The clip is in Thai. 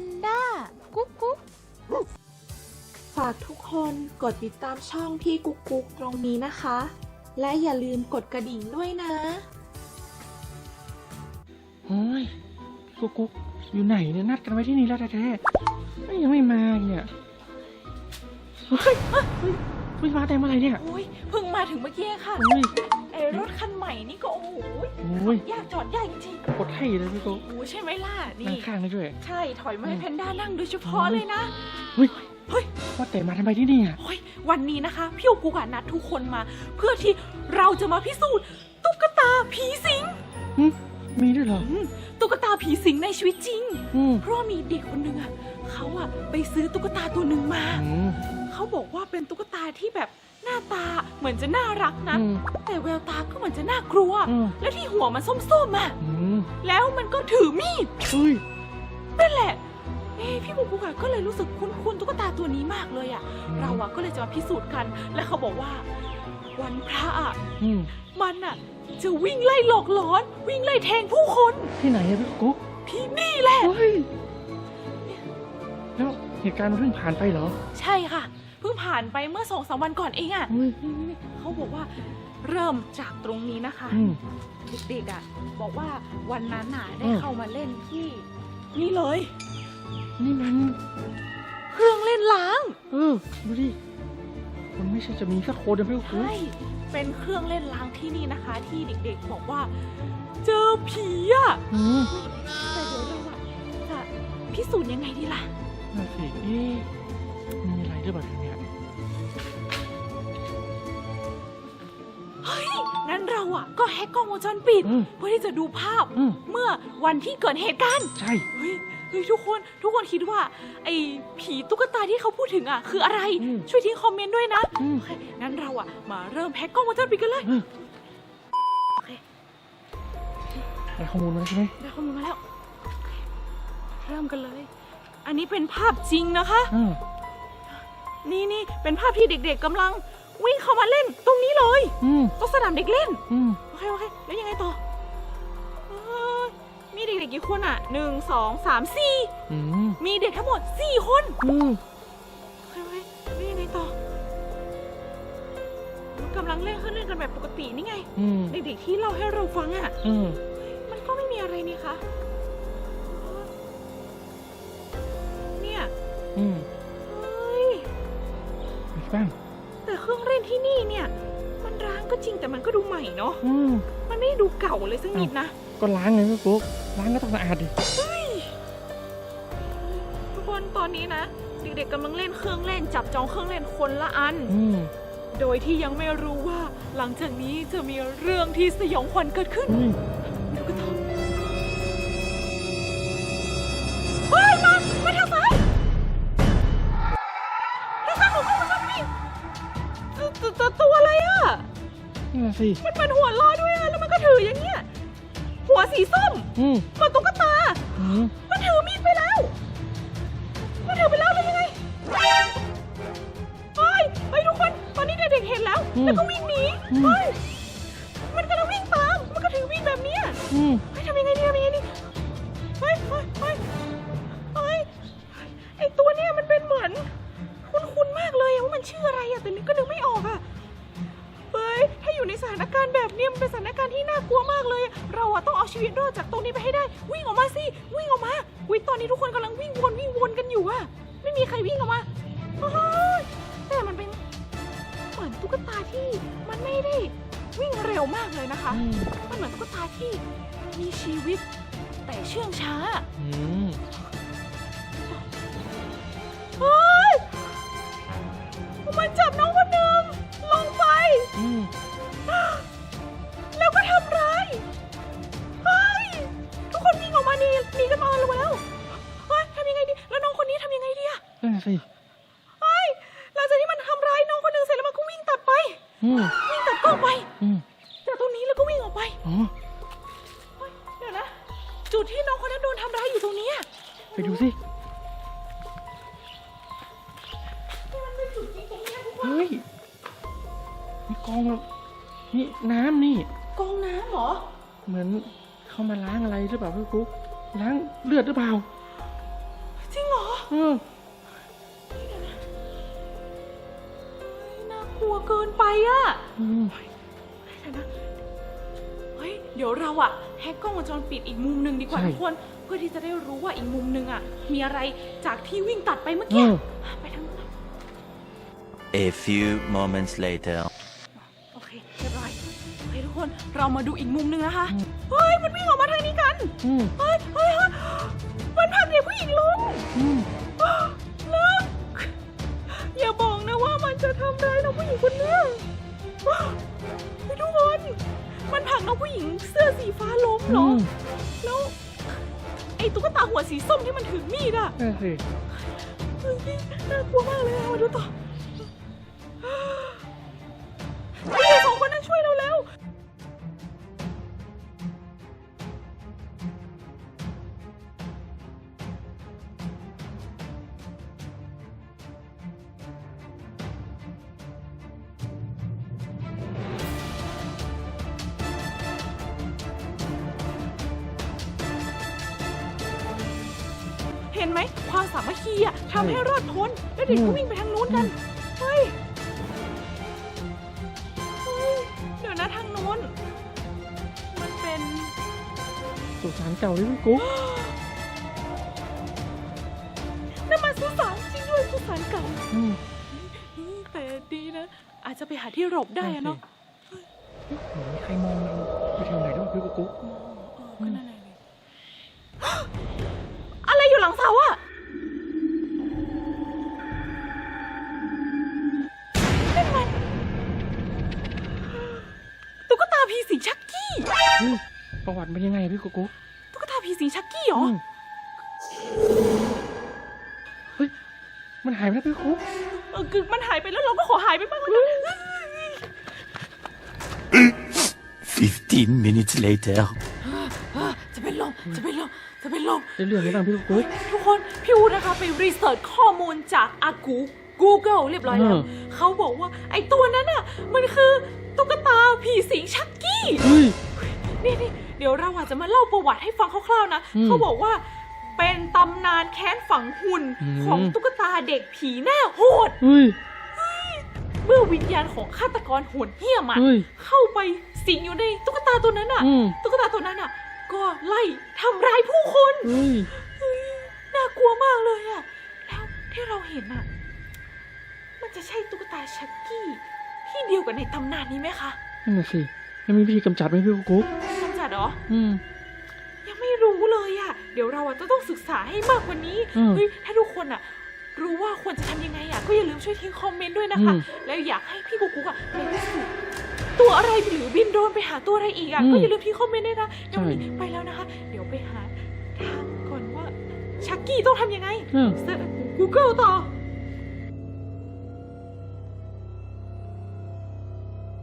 นด้า กุ๊กกุ๊กฝากทุกคนกดติดตามช่องพี่กุ๊กกุ๊กตรงนี้นะคะ และอย่าลืมกดกระดิ่งด้วยนะโอ้ยกุ๊กกุ๊กอยู่ไหนเนี่ยนัดกันไว้ที่นี่แล้วแท้ๆเอ้ยยังไม่มาอีกเนี่ยเฮ้ยเฮ้ยเฮ้ยมาแต่เมื่อไหร่เนี่ยโอ้ยเพิ่งมาถึงเมื่อกี้ค่ะโอ้ย ไอรถคันใหม่นี่ก็โอ้โหโอ้ยยากจอดยากจริงกดให้เลยพี่กุ๊กๆโอ้ใช่ไหมล่ะนั่นี่ งข้างได้ด้วย ใช่ถอยมาให้แพนด้านั่งโดยเฉพาะเลยนะ เฮ้ยเฮ้ย ว่าแต่มาทำไมที่นี่อะ โอ้ยวันนี้นะคะพี่โอกุกะนัดทุกคนมา เพื่อที่เราจะมาพิสูจน์ตุ๊กตาผีสิงหึมีด้วยเหรอ อืมตุ๊กตาผีสิงในชีวิตจริง อืมเพราะว่ามีเด็กคนหนึ่งอะเขาอะไปซื้อตุ๊กตาตัวหนึ่งมา อืมเขาบอกว่าเป็นตุ๊กตาที่แบบ หน้าตาเหมือนจะน่ารักนะ อืมแต่แววตาก็เหมือนจะน่ากลัว อืม และที่หัวมันส้มๆอะ อืมแล้วมันก็ถือมีดเฮ้ย นั่นแหละเอ้พี่บุกุกะก็เลยรู้สึกคุ้นๆตุ๊กตาตัวนี้มากเลยอะเราอะก็เลยจะมาพิสูจน์กัน และเขาบอกว่า วันพระอะอืมมันอะจะวิ่งไล่หลอกหลอน วิ่งไล่แทงผู้คน ที่ไหนอะพี่กุ๊กที่นี่แหละ เฮ้ยแล้วเหตุการณ์มันเพิ่งผ่านไปเหรอ ใช่ค่ะ เพิ่งผ่านไปเมื่อสองสามวันก่อนเองอะเฮ้ยนี่ๆๆเขาบอกว่าเริ่มจากตรงนี้นะคะอืม เด็กๆอะบอกว่าวันนั้นน่ะได้อืม เข้ามาเล่นที่ นี่เลย นี่มันเครื่องเล่นล้าง เออดูดิมันไม่ใช่จะมีแค่โคเดียวพี่กุ๊กใช่เป็นเครื่องเล่นล้างที่นี่นะคะ ที่เด็กๆบอกว่า เจอผีอะอืมแต่เดี๋ยวเราอะจะพิสูจน์ยังไงดีล่ะน่าสิเอ๊ะมีอะไรด้วยแบบเนี้ อะก็แฮกกล้องวงจรปิด อืมเพื่อที่จะดูภาพอืม เมื่อวันที่เกิดเหตุการณ์ใช่ เฮ้ยเฮ้ยทุกคนทุกคนคิดว่า ไอ้ผีตุ๊กตาที่เขาพูดถึงอะคืออะไรอืมช่วยทิ้งคอมเมนต์ด้วยนะอืม โอเคงั้นเราอะมาเริ่มแฮกกล้องวงจรปิดกันเลยอืมโอเคได้ข้อมูลมาแล้วใช่ไหมได้ข้อมูลมาแล้วโอเคเริ่มกันเลย อันนี้เป็นภาพจริงนะคะ อืมนี่นี่เป็นภาพที่เด็กๆกำลัง วิ่งเข้ามาเล่นตรงนี้เลยอืมตรงสนามเด็กเล่น อืมโอเคโอเคแล้วยังไงต่อเอ้ยมีเด็กๆกี่คนอะหนึ่งสองสามสี่อืมมีเด็กทั้งหมดสี่คนอืมโอเคโอเคแล้วยังไงต่อกำลังเล่นเครื่องเล่นกันแบบปกตินี่ไง อืมเด็กๆที่เล่าให้เราฟังอะ อืมมันก็ไม่มีอะไรนี่คะเนี่ยอืมเฮ้ยมีบ้าง นที่นี่เนี่ย มันร้างก็จริงแต่มันก็ดูใหม่เนาะอืมมันไม่ได้ดูเก่าเลยสักนิดนะก็ล้างไงพี่กุ๊กล้างก็ต้องสะอาดดิทุกคนตอนนี้นะเด็กๆกำลังเล่นเครื่องเล่น จับจองเครื่องเล่นคนละอัน อืมโดยที่ยังไม่รู้ว่าหลังจากนี้จะมีเรื่องที่สยองขวัญเกิดขึ้น อืมะสิมันมันหัวล้อด้วยอะแล้วมันก็ถืออย่างเงี้ย หัวสีส้มอืมเหมือนตุ๊กตา อืมมันถือมีดไปแล้ว มันถือไปแล้วเลยยังไงเฮ้ยเฮ้ยทุกคน ตอนนี้เด็กๆเห็นแล้ว แล้วก็วิ่งหนีเฮ้ย มันกำลังวิ่งตาม มันก็ถือมีดแบบเนี้ยอืมเฮ้ยทำยังไงดีทำยังไงดีเฮ้ยเฮ้ยเฮ้ยเฮ้ย ไอตัวเนี้ยมันเป็นเหมือน คุ้นๆมากเลยอะว่ามันชื่ออะไรอะแต่นึกก็นึกไม่ เลยเราอะต้องเอาชีวิตรอดจากตรงนี้ไปให้ได้ วิ่งออกมาสิวิ่งออกมาวิตอนนี้ทุกคนกำลังวิ่งวนวิ่งวนกันอยู่อะไม่มีใครวิ่งออกมาเฮ้ยแต่มันเป็นเหมือนตุ๊กตาที่มันไม่ได้วิ่งเร็วมากเลยนะคะ อืมมันเหมือนตุ๊กตาที่มีชีวิต แต่เชื่องช้า อืม อืม วิ่งตัดกล้องไปอืมจากตรงนี้แล้วก็วิ่งออกไปอ๋อเฮ้ยเดี๋ยวนะ จุดที่น้องคนนั้นโดนทำร้ายอยู่ตรงเนี้ยไปดูสินี่มันเป็นจุดจริงตรงเนี้ยทุกคนเฮ้ยมีกองแบบนี่น้ำนี่ กองน้ำเหรอ เหมือนเขามาล้างอะไรหรือเปล่าพี่กุ๊กล้างเลือดหรือเปล่าจเออน่าก ลัวเกินไปอะอืมเดี๋ยวนะเฮ้ยเดี๋ยวเราอะแฮกกล้องวงจรปิดอีกมุมหนึ่งดีกว่าใช่ ทุกคนเพื่อที่จะได้รู้ว่าอีกมุมหนึ่งอะมีอะไรจากที่วิ่งตัดไปเมื่อเอกี้อไปทางนู้นนะ A few moments later. โอเคเรียบร้อยเฮ้ยทุกคนเรามาดูอีกมุมหนึ่งนะคะเฮ้ยมันวิ่งออกมาทางนี้กันอืมเฮ้ยเฮ้ยเฮ้ยมันผลักเด็กผู้หญิงลงอืม จะทำร้ายน้องผู้หญิงคนเนี้ยไปทุกคน มันผลักน้องผู้หญิงเสื้อสีฟ้าล้มเหรออืมแล้วไอ้ตุ๊กตาหัวสีส้มที่มันถือมีดอะนั่นสิ เฮ้ยน่ากลัวมากเลยอะมาดูต่อ ห็นไหมความสามัคคีอะทำให้รอดพ้น แล้วเด็กก็วิ่งไปทางนู้นกัน เฮ้ยเฮ้ย เดี๋ยวนะทางนู้น มันเป็น สุสานเก่าที่พี่กุ๊กน้ำมันสุสานจริงด้วยสุสานเก่าอืมอืมแต่ดีนะ อาจจะไปหาที่หลบได้อะเนาะ เหมือนมีใครมองเราไปทางไหนด้วยพี่กุ๊ก เออก็นั่นแหละ เป็นยังไงพี่กุ๊กตุ๊กตาผีสิงชักกี้เหรออืมเฮ้ย มันหายไปแล้วพี่กุ๊กเออคือมันหายไปแล้วเราก็ขอหายไปบ้างแล้วกัน15 minutes later. จะเป็นลม จะเป็นลม จะเป็นลม ได้เรื่องนี้บ้างพี่กุ๊กทุกคน พี่อูนะคะไปรีเสิร์ชข้อมูลจากอากู Google เรียบร้อยแล้วเออเขาบอกว่าไอ้ตัวนั้นอะ มันคือตุ๊กตาผีสิงชักกี้เฮ้ย นี่นี่เดี๋ยวเราอาจจะมาเล่าประวัติให้ฟังคร่าวๆนะ อืมเขาบอกว่าเป็นตำนานแค้นฝังหุ่นอืม ของตุ๊กตาเด็กผีหน้าโหดเฮ้ย เมื่อวิญญาณของฆาตกรโหดเหี้ยมอะเฮ้ย เข้าไปสิงอยู่ในตุ๊กตาตัวนั้นอะอืมตุ๊กตาตัวนั้นอะก็ไล่ทำร้ายผู้คนเฮ้ย เฮ้ยน่ากลัวมากเลยอะแล้วที่เราเห็นอะมันจะใช่ตุ๊กตาชักกี้ ที่เดียวกับในตำนานนี้ไหมคะ นั่นน่ะสิยังมีวิธีกำจัดไหมพี่กุ๊กกำจั ดเหรอ อืม ยังไม่รู้เลยอะเดี๋ยวเราอะจะต้องศึกษาให้มากกว่านี้ อืมเฮ้ย ถ้าทุกคนอะรู้ว่าควรจะทำยังไงอะก็อย่าลืมช่วยทิ้งคอมเมนต์ด้วยนะคะ อืมแล้วอยากให้พี่กุ๊กกุ๊กอะไปพิสูจน์ตัวอะไรหรือบินโดรนไปหาตัวอะไรอีกอะอืมก็อย่าลืมทิ้งคอมเมนต์ด้วยนะเดี๋ยววันนี้ใช่ไปแล้วนะคะ เดี๋ยวไปหาทางก่อนว่าชักกี้ต้องทำยังไงอืม เสิร์ช Google ต่อ